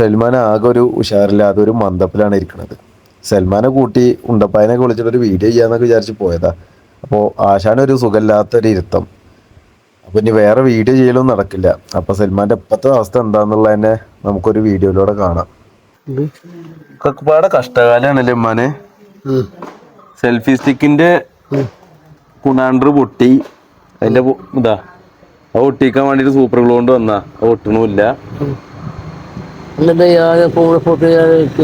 സൽമാൻ ആകെ ഒരു ഉഷാറില്ലാതെ ഒരു മന്ദപ്പിലാണ് ഇരിക്കുന്നത് സൽമാനെ കൂട്ടി ഉണ്ടപ്പായനൊക്കെ വിളിച്ചിട്ട് ഒരു വീഡിയോ ചെയ്യാന്നൊക്കെ വിചാരിച്ച് പോയതാ. അപ്പോൾ ആശാനൊരു സുഖമില്ലാത്തൊരു ഇരുത്തം. അപ്പോൾ ഇനി വേറെ വീഡിയോ ചെയ്യലൊന്നും നടക്കില്ല. അപ്പോൾ സൽമാന്റെ ഇപ്പോഴത്തെ അവസ്ഥ എന്താണെന്നുള്ളതന്നെ നമുക്കൊരു വീഡിയോയിലൂടെ കാണാം. കക്കപ്പാടെ കഷ്ടകാലാണല്ലേ ഉമ്മാനെ? സെൽഫി സ്റ്റിക്കിന്റെ കുണാണ്ടർ പൊട്ടി. അതിന്റെ ഇതാ ആ ഒട്ടിക്കാൻ വേണ്ടിട്ട് സൂപ്പർ ഗ്ലൂ കൊണ്ട് വന്നാ. അത് ഒട്ടണമില്ല ഫോൺ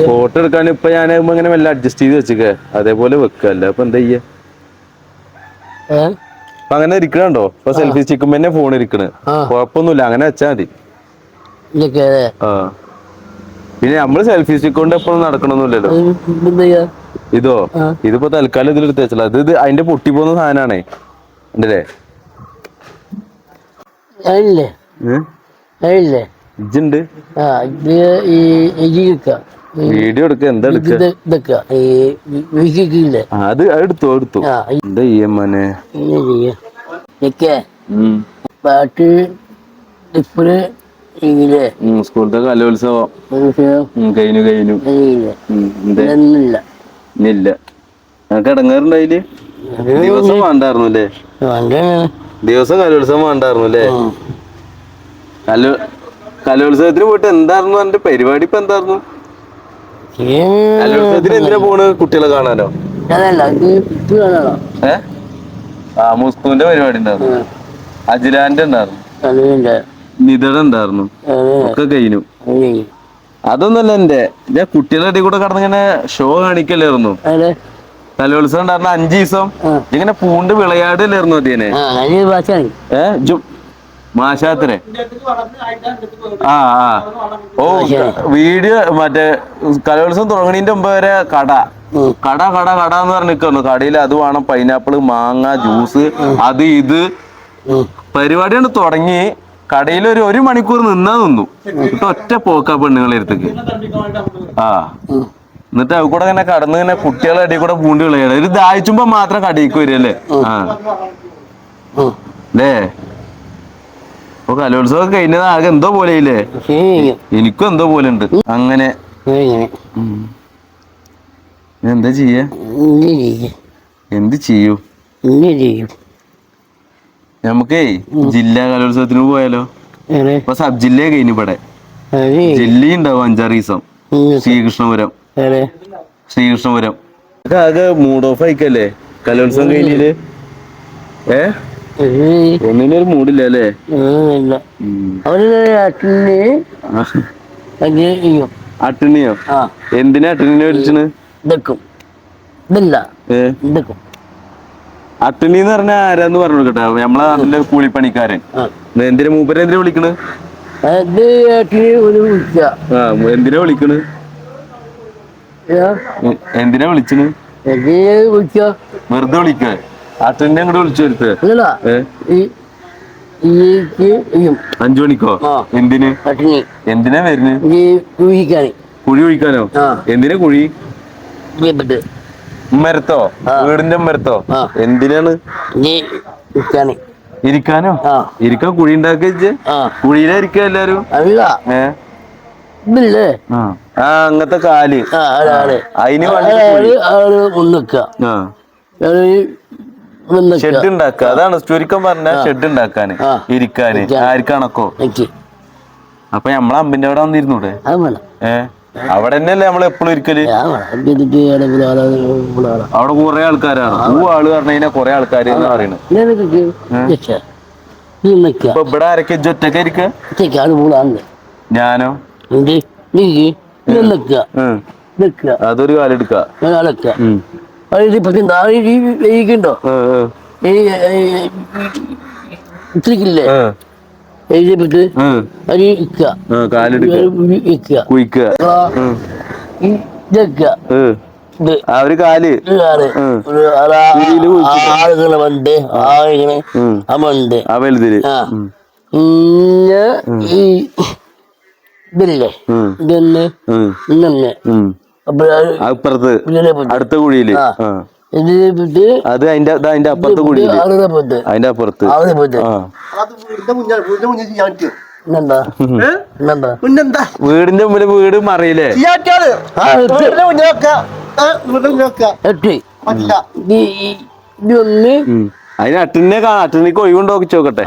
ഫോട്ടോ എടുക്കാൻ ഇപ്പൊ ഞാൻ ഇങ്ങനെ മെല്ലെ അഡ്ജസ്റ്റ് ചെയ്ത് വെച്ചേ അതേപോലെ വെക്കല്ല അപ്പൊ എന്താ ചെയ്യേ? അങ്ങനെ ഇരിക്കണോ ഇപ്പൊ സെൽഫി സ്റ്റിക്കുമ്പോ തന്നെ ഫോൺ ഇരിക്കണ്. കൊഴപ്പൊന്നുമില്ല കുഴപ്പമൊന്നുമില്ല അങ്ങനെ വെച്ചാ മതി. പിന്നെ നമ്മൾ സെൽഫി സ്റ്റിക്ക് കൊണ്ട് എപ്പോഴും നടക്കണമെന്നില്ലല്ലോ ഇതോ. ഇതിപ്പോ തൽക്കാലം ഇതിലെടുത്ത് വെച്ചല്ല അത് ഇത് അതിന്റെ പൊട്ടി പോകുന്ന സാധനമാണേ അതില്ലേ ഇജ്ജുണ്ട്? ആ ഇത് ഈ ഇരിക്ക വീഡിയോ എടുക്ക എന്താ എടുക്ക? ഇതൊക്കെ ഈ വിരിക്കില്ലേ ആ, അത് എടുത്തു എടുത്തു. ആ എന്താ ചെയ്യാ. മോനെ. പാട്ട് ഇപ്പോഴ് സ്കൂളത്തെ കലോത്സവം. കഴിഞ്ഞു കഴിഞ്ഞു. ഇല്ല? ഞങ്ങൾക്ക് ഇടങ്ങാറുണ്ടായിൽ ദിവസം വേണ്ടായിരുന്നു അല്ലേ? ദിവസം കലോത്സവം വേണ്ടായിരുന്നു അല്ലേ? കലോ കലോത്സവത്തിന് പോയിട്ട് എന്തായിരുന്നു എന്റെ പരിപാടി ഇപ്പൊ എന്തായിരുന്നു? കലോത്സവത്തിന് എന്തിനാ പോണ്? കുട്ടികളെ കാണാനോ? ഏ? ആ മുസ്തുവിന്റെ പരിപാടി ഉണ്ടായിരുന്നു. അജിലാന്റെ ഉണ്ടായിരുന്നു. അതിന്റെ നിതട ഉണ്ടായിരുന്നു. ഒക്കെ കഴിഞ്ഞു. അതൊന്നല്ല എന്റെ ഞാൻ കുട്ടികളുടെ ഇടയിൽ കൂടെ കടന്നിങ്ങനെ ഷോ കാണിക്കല്ലായിരുന്നു. കലോത്സവം ഉണ്ടായിരുന്ന അഞ്ചു ദിവസം ഇങ്ങനെ പൂണ്ട് വിളയാടില്ലായിരുന്നു അതിനെ ആ മാഷാത്തിനെ ആ ആ. ഓ വീഡിയോ മറ്റേ കലോത്സവം തുടങ്ങണതിന്റെ മുമ്പ് വരെ കട. കട കട കട എന്ന് പറഞ്ഞ് നിൽക്കുന്നു കടയിൽ അത് വേണം പൈനാപ്പിൾ മാങ്ങ ജ്യൂസ് അത് ഇത്. പരിപാടിയാണ് തുടങ്ങി. കടയിൽ ഒരു ഒരു മണിക്കൂർ നിന്നാ നിന്നു. എന്നിട്ട് ഒറ്റ പോക്ക പെണ്ണുങ്ങളെ അടുത്തേക്ക്. ആ. എന്നിട്ട് അവ കൂടെ ഇങ്ങനെ കടന്ന് ഇങ്ങനെ കുട്ടികളെ ഇടയിൽ കൂടെ പൂണ്ടി കളയാണ്. ഒരു ദാഹിച്ചുമ്പോ മാത്രം കടയിക്ക് വരികയല്ലേ ആ. അല്ലേ കലോത്സവം കഴിഞ്ഞത് ആകെ എന്തോ പോലെ ഇല്ലേ എനിക്കും എന്തോ പോലെ ഉണ്ട്. അങ്ങനെ. എന്താ ചെയ്യ? എന്ത് ചെയ്യൂ? നമുക്കേ ജില്ലാ കലോത്സവത്തിന് പോയാലോ? ഇപ്പൊ സബ് ജില്ല കഴിഞ്ഞു ഇവിടെ. ജില്ല ഉണ്ടാവും അഞ്ചാറ് ദിവസം. ശ്രീകൃഷ്ണപുരം. ശ്രീകൃഷ്ണപുരം. ആകെ മൂഡ് ഓഫ് ആയിക്കല്ലേ? കലോത്സവം കഴിഞ്ഞില്ലേ ഏ? ഒന്നിനൊരു മൂടില്ല അല്ലേ ഇല്ല ചെയ്യും അട്ടിണിയോ എന്തിനാ അട്ടിണിനെ വിളിച്ചണ് ഇതൊക്കും. ഇതില്ല. ഏ? ഇതൊക്കും. അട്ടിണി എന്ന് പറഞ്ഞ ആരാന്ന് പറഞ്ഞു കേട്ടോ നമ്മളെ നാട്ടിലെ കൂലിപ്പണിക്കാരൻ. എന്തിനാ മൂപ്പരെ എന്തിനാ വിളിക്കണ്? എന്തിനാ വിളിക്കണ്? എന്തിനാ വിളിച്ചണ്? വിളിച്ച വെറുതെ വിളിക്ക. അട്ടിനെ അങ്ങോട്ട് വിളിച്ചു വരുത്തേ. അഞ്ചു മണിക്കോ. എന്തിന്? എന്തിനാ കുഴിക്കാന് കുഴി ഒഴിക്കാനോ എന്തിനാ കുഴി? മരത്തോ. വീടിന്റെ മരത്തോ എന്തിനാണ്? ഇരിക്കാനോ. ഇരിക്കാൻ കുഴി ഉണ്ടാക്കി കുഴിയിലാ ഇരിക്ക എല്ലാരും? ആ. അങ്ങനത്തെ കാൽ. അതിന് വേണ്ടി ഷെഡ് ഉണ്ടാക്കുക അതാണ് ചുരുക്കം പറഞ്ഞ ഷെഡ് ഉണ്ടാക്കാന്. ഇരിക്കാന് ആർക്കാണക്കോ? അപ്പൊ നമ്മളെ അമ്പിന്റെ അവിടെ വന്നിരുന്നൂടെ? അത് വേണം. ഏ? അവിടെ തന്നെയല്ലേ നമ്മൾ എപ്പോഴും ഇരിക്കൽ അവിടെ കുറെ ആൾക്കാരാണ് ഊ ആൾ പറഞ്ഞാ കൊറേ നിൽക്കുക ഇപ്പൊ ഇവിടെ ആരൊക്കെ? ഒറ്റക്ക ഇരിക്ക? ആൾ പോളാണ് ഞാനോ? അതൊരു കാലം ഈ ഇത്രക്കില്ലേ എഴുതിപ്പെട്ട്. അത് ഇക്കുക ആ ഒരു കാൽ. ആളുകളെ ആ വലുതിൽ. ഈ ഇതില്ലേ? ഇതന്നെ. ഇന്നെ അപ്പുറത്ത് അടുത്ത കുഴിയിൽ. അത് അതിന്റെ അതിന്റെ അപ്പുറത്ത് കുഴിയിൽ. അതിന്റെ അപ്പുറത്ത്. വീടിന്റെ മുമ്പിൽ വീട് മറിയില്ലേ? അതിന് അട്ടിനെ കാണാം അട്ടിനിക്ക് ഒഴിവുണ്ടോ നോക്കട്ടെ.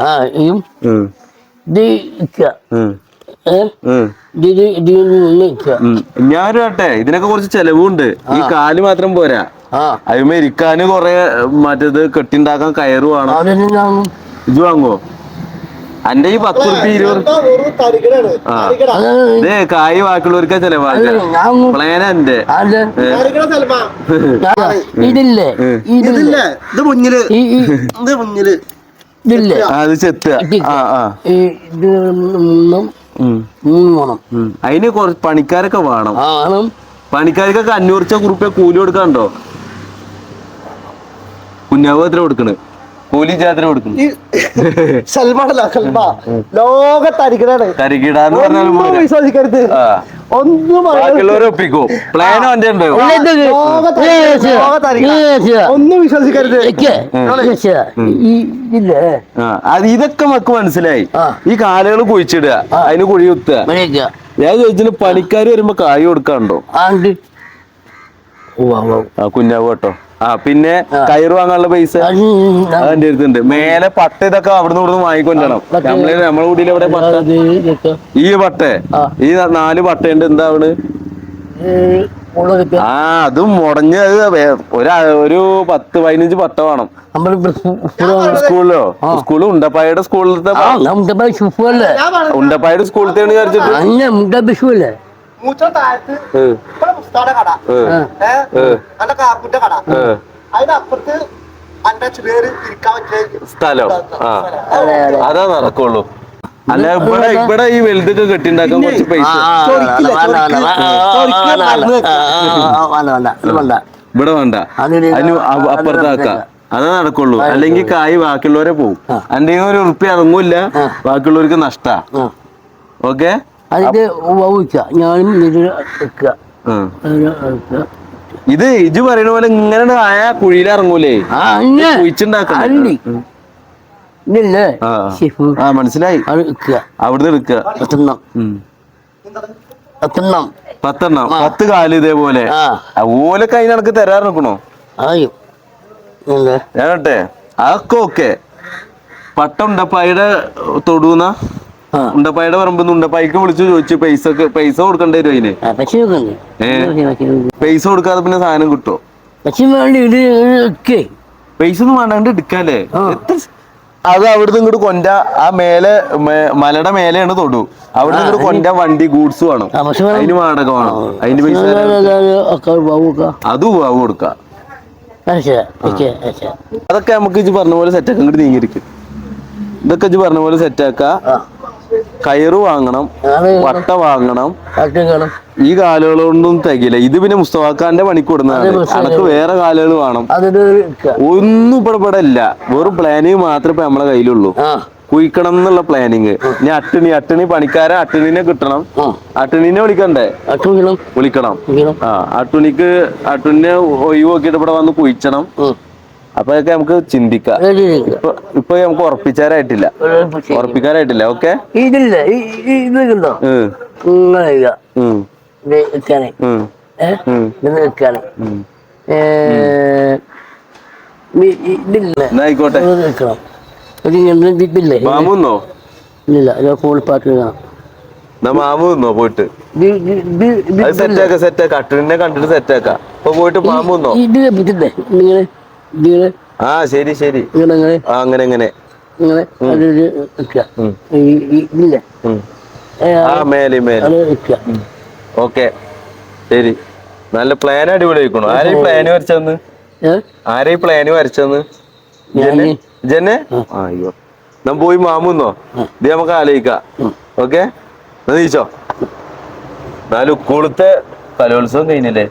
ഞാനൊരു ആട്ടെ ഇതിനൊക്കെ കുറച്ച് ചെലവുണ്ട്. ഈ കാൽ മാത്രം പോരാ. ആ. അതിമ ഇരിക്കാന് കൊറേ മറ്റേത് കെട്ടിണ്ടാക്കാൻ കയറ് വേണം. ഞാൻ ഇത് വാങ്ങോ അന്റെ ഈ പത്ത് റുപ്യ ഇരുപത് കായ് ബാക്കിയുള്ളവർക്ക് ചെലവാക്ക ഞാൻ പ്ലാൻ എന്റെ ഞാൻ- ഇതില്ലേ? ഇതില്ലേ? ഇത് മുന്നിൽ. ഇത് മുന്നിൽ. ഇതില്ലേ? ആ, അത് ചെത്തുക. ആ ആ. ഈ ഇത് മൂന്നും ഉം, മൂന്ന് വേണം ഉം. അതിന് കുറച്ച് പണിക്കാരൊക്കെ വേണം. ആണ് പണിക്കാർക്കൊക്കെ അഞ്ഞൂറ് കുറുപ്യ കൂലി കൊടുക്കാണ്ടോ കുഞ്ഞാവ് എത്ര കൊടുക്കണ്? കൂലി ജാത്ര കൊടുക്കണം? സൽമാനല്ല സൽമ. ലോക തരികടാണ് തരികിടാന്ന് പറഞ്ഞാലും ഒന്നും പോരാ. വിശ്വസിക്കരുത്. ആ. ഒന്നും ഉണ്ട് ഒന്നും വിശ്വസിക്കരുത്. അത് ഇതൊക്കെ മക്ക് മനസ്സിലായി. ഈ കാലുകൾ കുഴിച്ചിടുക അതിന് കുഴി കുത്തുക. ഞാൻ ചോദിച്ചിന് പണിക്കാർ വരുമ്പോ കായ് കൊടുക്കാണ്ടോ കുഞ്ഞാവ് കേട്ടോ. ആ പിന്നെ കയറു വാങ്ങാനുള്ള പൈസ അതിന്റെ അടുത്തുണ്ട്. മേലെ പട്ട ഇതൊക്കെ അവിടുന്ന് ഇവിടുന്ന് വാങ്ങിക്കൊണ്ടണം നമ്മളെ നമ്മൾ കൂടിയിൽ എവിടെ പട്ട? ഈ പട്ട. ഈ നാല് പട്ടയുണ്ട്. എന്താ അവിടെ? ആ അതും മുടഞ്ഞ് അത് വേ- ഒരു പത്ത് പതിനഞ്ച് പട്ട വേണം. സ്കൂളിലോ? സ്കൂളിൽ ഉണ്ടപ്പായുടെ സ്കൂളിലത്തെ ഉണ്ടപ്പായുടെ സ്കൂളിലത്തെ വിചാരിച്ചിട്ട്? മൂച്ച താഴത്ത് ഇവിടെ പുസ്തകയുടെ കട ഏഹ് അന്റെ കാപ്പിന്റെ കട അതിനപ്പുറത്ത് സ്ഥലം അതെ, അതെ. അതാ നടക്കുള്ളൂ അല്ല ഇവിടെ ഇവിടെ ഈ വലുതൊക്കെ കെട്ടിണ്ടാക്കാൻ കുറച്ച് പൈസ. ഇവിടെ വേണ്ട അതിന് അപ്പുറത്താക്ക അതാ നടക്കുള്ളൂ അല്ലെങ്കിൽ കായ് ബാക്കിയുള്ളവരെ പോവും അന്റെ ഒരു ഉറുപ്പ്യ ഇറങ്ങൂല്ല. ബാക്കിയുള്ളവർക്ക് നഷ്ടാ ഓക്കെ അതിന്റെ വഹിക്ക ഞാനും ഇതിൽ വെക്കുക. ഇത് ഇജ് പറയുന്ന പോലെ ഇങ്ങനെ ആയ കുഴിയിൽ ഇറങ്ങൂലേ ആ മനസ്സിലായി. അവിടുന്ന് എടുക്കുക. എത്തണം പത്തെണ്ണം. പത്ത് കാൽ ഇതേപോലെ. ഓലൊക്കെ അതിനടക്ക് എന്താ ഞാനട്ടെ അതൊക്കെ ഓക്കെ. പട്ടം ഉണ്ടപ്പായുടെ തൊടുന്ന? ഉണ്ടപ്പായുടെ പറമ്പ് ഉണ്ടപ്പായിക്ക് വിളിച്ചു ചോദിച്ചു പൈസ പൈസ കൊടുക്കേണ്ടി വരും അതിന്. പൈസ കൊടുക്കാതെ പിന്നെ സാധനം കിട്ടോ? പക്ഷി വേണ്ടി ഇത് ഒക്കെ പൈസ ഒന്നും വേണ്ടാണ്ട് എടുക്കാല്ലേ? അത് അവിടുന്ന് ഇങ്ങോട്ട് കൊണ്ട ആ മേലെ മലയുടെ മേലെയാണ് തൊടു. അവിടുന്ന് ഇങ്ങോട്ട് കൊണ്ട വണ്ടി ഗൂഡ്സ് വേണം. അതിന് വാടക വേണം. അതിന് പൈസ അത് അത് കൊടുക്കാം. അതൊക്കെ നമുക്ക് ഇജ്ജ് പറഞ്ഞ പോലെ സെറ്റാക്കാൻ ഇങ്ങോട്ട് നീങ്ങിയിരിക്കും. ഇതൊക്കെ ഇജ്ജ് പറഞ്ഞ പോലെ സെറ്റാക്ക കയറ് വാങ്ങണം വട്ട വാങ്ങണം. ഈ കാലുകളൊന്നും തികയില്ല. ഇത് പിന്നെ മുസ്തഫാക്കാന്റെ പണി കൊടുക്കുന്നതാണ് അനക്ക് വേറെ കാലുകൾ വേണം. ഒന്നും ഇവിടെ ഇവിടെ ഇല്ല. വെറും പ്ലാനിങ് മാത്രമേ ഇപ്പൊ നമ്മളെ കയ്യിലുള്ളൂ. കുയിക്കണം എന്നുള്ള പ്ലാനിങ് ഇനി അട്ടിണി അട്ടിണി പണിക്കാരെ അട്ടിണിനെ കിട്ടണം. അട്ടിണിനെ വിളിക്കണ്ടേ? വിളിക്കണം. വിളിക്കണം. ആ അട്ടുണിക്ക് അട്ടുണിനെ ഒഴിവാക്കിയിട്ട് ഇവിടെ വന്ന് കുഴിച്ചണം. ഉം. അപ്പൊ അതൊക്കെ നമുക്ക് ചിന്തിക്കാം. ഇപ്പൊ ഇപ്പൊ നമുക്ക് ഉറപ്പിച്ചാരായിട്ടില്ല. ഉറപ്പിക്കാനായിട്ടില്ല ഓക്കെ? ഇതില്ല. ഈ- ഈ- ഇത് കണ്ടോ ഇങ്ങനെ ഇരിക്കുക. ഇത് വെക്കാനേ ഏ? ഉം. ഇത് വെക്കാനേ ഏ, ഈ- ഈ- ഇതില്ല. ആയിക്കോട്ടെ. ഇത് ഇതില്ലേ. മാമുന്നോ ഇല്ല. ഇത് ഫോണിൽ പാട്ട് കാണാം. എന്നാ മാമു നിന്നോ പോയിട്ട്? സെറ്റാക്ക സെറ്റാക്ക അട്ടിനെ കണ്ടിട്ട് സെറ്റാക്ക അപ്പൊ പോയിട്ട് മാമൂന്നോ നിന്നോ ഇത് ഇതില്ലേ ഇതിങ്ങനെ ആ ശരി ശരി. ആ അങ്ങനെ അങ്ങനെ. വെക്കുക ഓക്കെ. ശരി. നല്ല പ്ലാൻ അടിപൊളി ആയിക്കണോ. ആരെ പ്ലാന് വരച്ചെന്ന്? ആരെ പ്ലാന് വരച്ചെന്ന്? ജന്നെ അയ്യോ. നമ്മ പോയി മാമുന്നോ? ഇത് നമുക്ക് ആലോചിക്കാം. ഓക്കെ? നീച്ചോ? എന്നാലും ഉക്കൂളത്തെ കലോത്സവം കഴിഞ്ഞല്ലേ?